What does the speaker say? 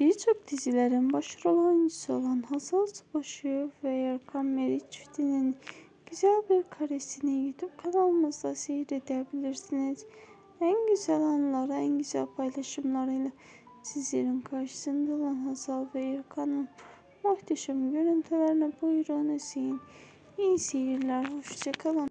Birçok dizilerin başrol oyuncusu olan Hazal Subaşı ve Erkan Meriç çiftinin güzel bir karesini YouTube kanalımızda seyredebilirsiniz. En güzel anları, en güzel paylaşımlarıyla sizlerin karşısında olan Hazal ve Erkan'ın muhteşem görüntülerine buyurun izleyin. İyi seyirler, hoşçakalın.